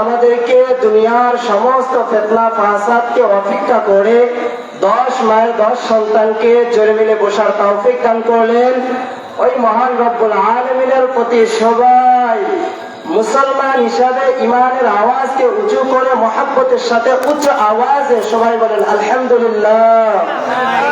আমাদেরকে দুনিয়ার সমস্ত ফেতনা, ফাসাদকে অপেক্ষা করে দশ মায়ের দশ সন্তানকে জোরে মিলে বসার তৌফিক দান করলেন। ওই মহান রব্বুল আলমিনের প্রতি সবাই মুসলমান হিসাবে ইমানের আওয়াজকে উঁচু করে, মহাব্বতের সাথে উচ্চ আওয়াজে সবাই বলেন, আলহামদুলিল্লাহ।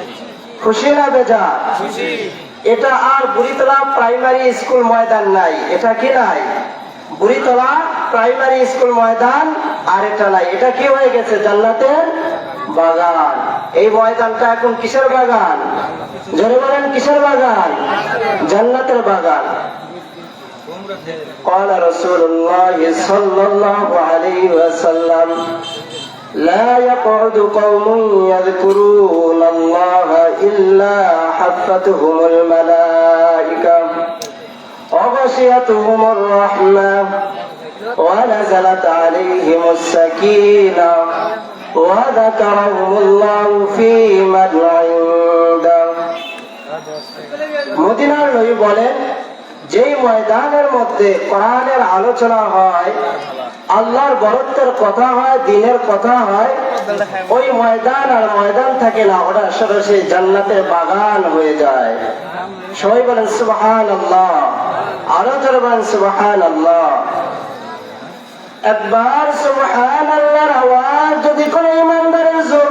খুশি না বেজার এটা আর বুড়িতলা প্রাইমারি স্কুল ময়দান নাই এটা কি নাই বুড়িতলা প্রাইমারি স্কুল ময়দান আর এটা নাই এটা কি হয়ে গেছে জান্নাতের বাগান এই ময়দানটা এখন কিসের বাগান জোরে বলেন কিসের বাগান জান্নাতের বাগান قال رسول الله صلى الله عليه وسلم لا يقعد قوم يذكرون الله إلا حفتهم الملائكة وغشيتهم الرحمة ونزلت عليهم السكينة وذكرهم الله في من عنده মদিনার নবী বলেন যেই ময়দানের মধ্যে কোরআনের আলোচনা হয় আল্লাহর বরত্বের কথা হয়, দিনের কথা হয়, ওই ময়দান আর ময়দান থাকে না ওটা সরাসরি জান্নাতের বাগান হয়ে যায়। সবাই বলেন সুবাহান আল্লাহ আরও ধরে বলেন সুবাহান আল্লাহ একবার সুবাহান আল্লাহর আওয়াজ যদি কোনো ইমানদারের জবান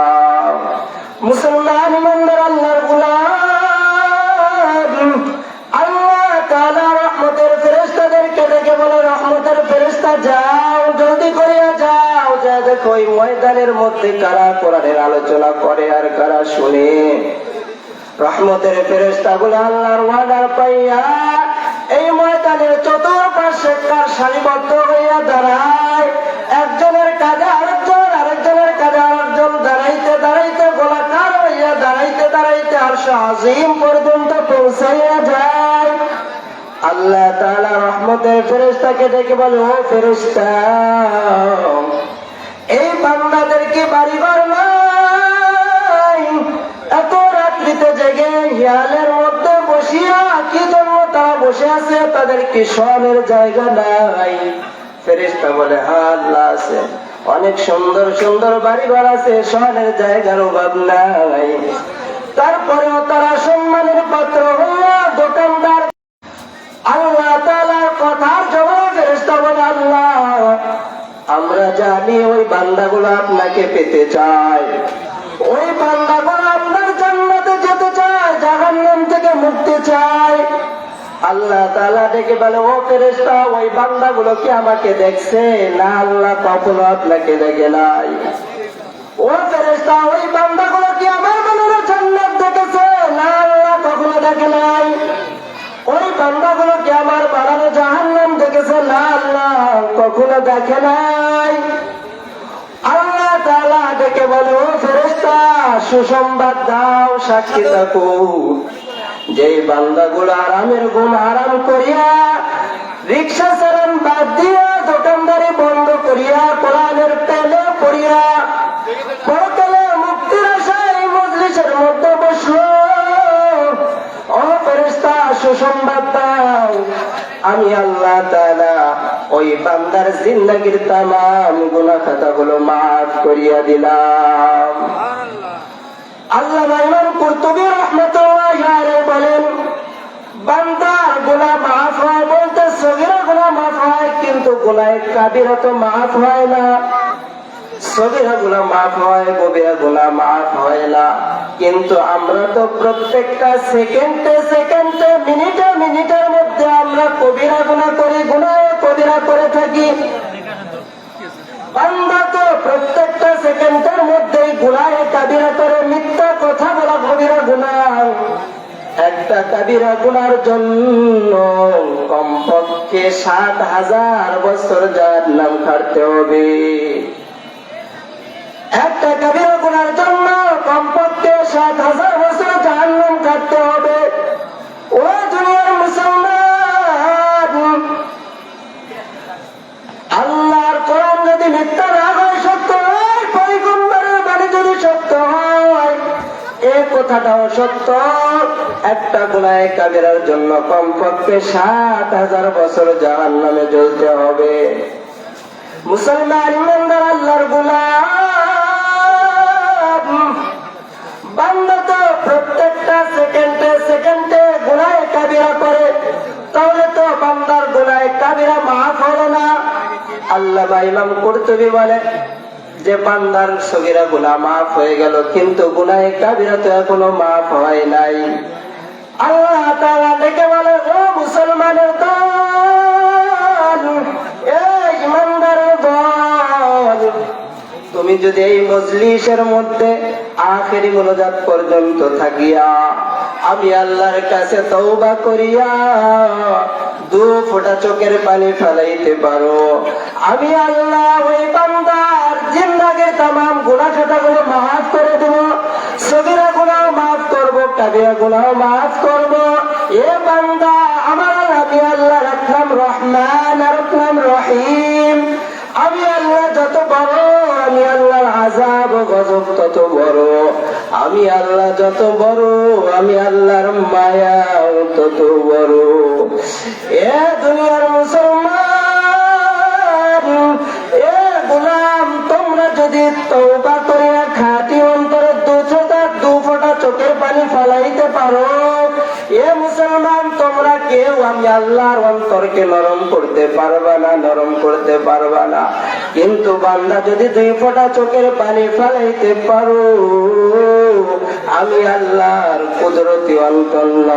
মুসলমান আল্লাহর গোলাম। আল্লাহ রহমতের বলে, রহমতের যাও, জলদি করিয়া যাও। যা দেখো ওই ময়দানের মধ্যে কারা কোরআনের আলোচনা করে আর কারা শুনে। রহমতের ফেরেশতা গুলো আল্লাহর ওয়াদার পাইয়া এই ময়দানের চতুর্পাশে কার সারিবদ্ধ হইয়া দাঁড়ায়, একজনের কাজে আজিম পর্যন্ত পৌঁছাইয়া যায়। আল্লাহ তাআলা রহমতের ফেরেশতাকে ডেকে বলে, ও ফেরেশতা, এই বান্দাদেরকে বাড়িঘর নাই। এত রাত্রিতে জেগে হিয়ালের মধ্যে বসিয়া কি জন্য তারা বসে আছে? তাদের কি সনের জায়গা নাই? ফেরিস্তা বলে হ্যাঁ আল্লাহ আছে। অনেক সুন্দর সুন্দর বাড়ি ঘর আছে সনের জায়গার অভাব নাই। তারপরেও তারা সম্মানের পাত্র দোকানদার আল্লাহ তাআলার কথার জবাব বলে, আল্লাহ, আমরা জানি ওই বান্দাগুলো আপনাকে পেতে চায়। ওই বান্দাগুলো আপনার জান্নাতে যেতে চায়, জাহান্নাম থেকে মুক্তি চায়। আল্লাহ তাআলা ডেকে বলে, ও ফেরেশতা, ওই বান্দাগুলো কি আমাকে দেখছে? না, আল্লাহ কখনো আপনাকে দেখে নাই। কখনো দেখে নাই। আল্লাহ তালা ডেকে বলে, ও ফেরেস্তা সুসংবাদ দাও, সাক্ষী থাকো যে বান্দাগুলো আরামের গুণ আরাম করিয়া রিক্সা চালান বাদ দিয়া দোকানদারি বন্ধ করিয়া কোরআনের পেলে পড়িয়া পরকালে মুক্তির আশায় মজলিসের মধ্যে বসল, ও ফেরেস্তা সুসংবাদ দাও। আমি আল্লাহ তালা ওই বান্দার জিন্দেগীর তামাম গুনাহ খাতাগুলো মাফ করিয়া দিলাম। আল্লাহ ইমাম কুরতুবী রাহমাতুল্লাহ আলাইহি বলেন, বান্দার মাফ হয় বলতে মাফ হয়, কিন্তু গুনাহ কাবিরা তো মাফ হয় না। সগীরা গুনাহ মাফ হয় কবিরা গুনাহ মাফ হয় না। কিন্তু আমরা তো প্রত্যেকটা সেকেন্ডে সেকেন্ডে মিনিটে মিনিটের মধ্যে আমরা কবিরা গুনাহ করি, গুনাহ কবিরা করে থাকি। বান্দা তো প্রত্যেকটা সেকেন্ডের মধ্যেই গুনায় কাবিরা করে। মিথ্যা কথা বলা কবিরা গুনাহ একটা কাবিরা গুনার জন্য কমপক্ষে সাত হাজার বছর যার নাম খাটতে হবে। একটা কাবিরা গুনার জন্য কমপক্ষে সাত হাজার বছর যার নাম কাটতে হবে। কথাটাও সত্য। একটা গুনায় কাবিরার জন্য কমপক্ষে সাত হাজার বছর জাহান নামে জ্বলতে হবে। মুসলমান ইমানদার আল্লাহর গুলাম। আল্লাহ ইমাম কর্তুবি বলে যে বান্দার সগিরা গুনাহ মাফ হয়ে গেল, কিন্তু গুনায় কাবিরা তো এখনও মাফ হয় নাই। আল্লাহ তাআলা ডেকে বলে, ও দল তুমি যদি এই মজলিসের মধ্যে আখেরি মনোজাত পর্যন্ত থাকিয়া, আমি আল্লাহর কাছে তৌবা করিয়া দু ফোঁটা চোখের পানি ফেলাইতে পারো। আমি আল্লাহ ওই জিন্দাগের তামাম গুণা খাতাগুলো মাফ করে দেব। সগিরা গুণাও মাফ করব কাবিরা গুণাও মাফ করব। এ বান্দা আমার আমি আল্লাহ রাখলাম রহমান রাখলাম রহিম। আমি আল্লাহ যত বড়, আমি আল্লাহর আজাব গজব তত বড়। আমি আল্লাহ যত বড়, আমি আল্লাহর মায়া তত বড়। এ দুনিয়ার মুসলমান যদি তৌবা করিয়া খাটি অন্তরে দু ফোঁটা চোখের পানি ফলাইতে পারো। এ মুসলমান, তোমরা কেউ আমি আল্লাহর অন্তরকে নরম করতে পারবা না, নরম করতে পারবা না। কিন্তু বান্দা যদি দুই ফোঁটা চোখের পানি ফেলাইতে পারো, আমি আল্লাহর কুদরতি অন্তর